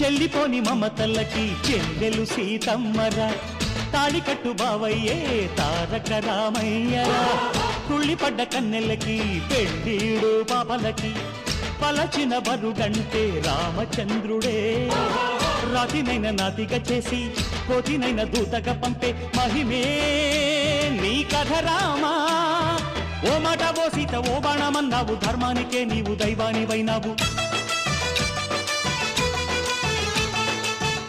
చెల్లిపోని మమతల్లకి చెల్లెలు సీతమ్మరా. తాళికట్టు బావయ్యే తారక రామయ్యరా. తుళ్ళిపడ్డ కన్నెలకి పెళ్ళీడు పాపలకి పలచిన బరుగంటే రామచంద్రుడే. రాతినైన నాతిగా చేసి కోతినైన దూతగా పంపే మహిమే నీ కథ రామా. ఓ మాట ఓ సీత ఓ బాణమన్నావు ధర్మానికే నీవు దైవానివైనావు.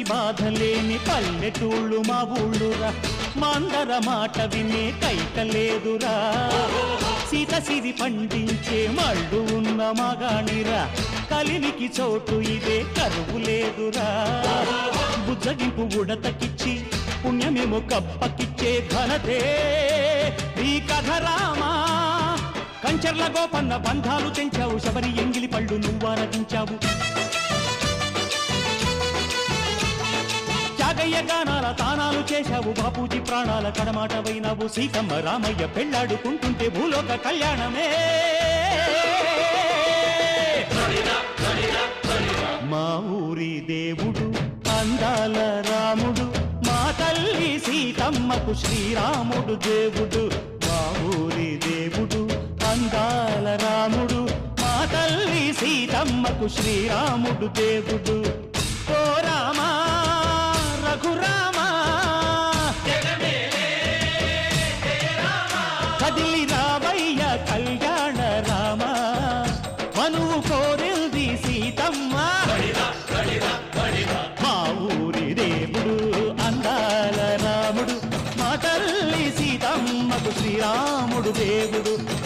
రక్కసి బాధలేని పల్లెటూళ్ళు మా ఊళ్ళురా. మందర మాట వినే కైకలేదురా సీత సిరి పండించే మళ్ళు ఉన్న మగాణిరా. కలినికి చోటు ఇదే కరువు లేదురా. బుజ్జగింపు ఉడతకిచ్చి పుణ్యమేమో కప్పకిచ్చే ఘనతే. ఈ కథ రామా కంచర్ల గోపన్న బంధాలు తెంచావు. శబరి ఎంగిలి పళ్ళు నువ్వారగించావు. త్యాగయ్య తానాలు చేశావు బాపూజీ ప్రాణాల కడమాటవైనావు సీతమ్మ రామయ్య పెళ్ళాడుకుంటుంటే భూలోక కళ్యాణమే. మా ఊరి దేవుడు అందాల రాముడు మా తల్లి సీతమ్మకు శ్రీరాముడు దేవుడు. మా ఊరి దేవుడు అందాల రాముడు మా తల్లి సీతమ్మకు శ్రీరాముడు దేవుడు. దేవుడు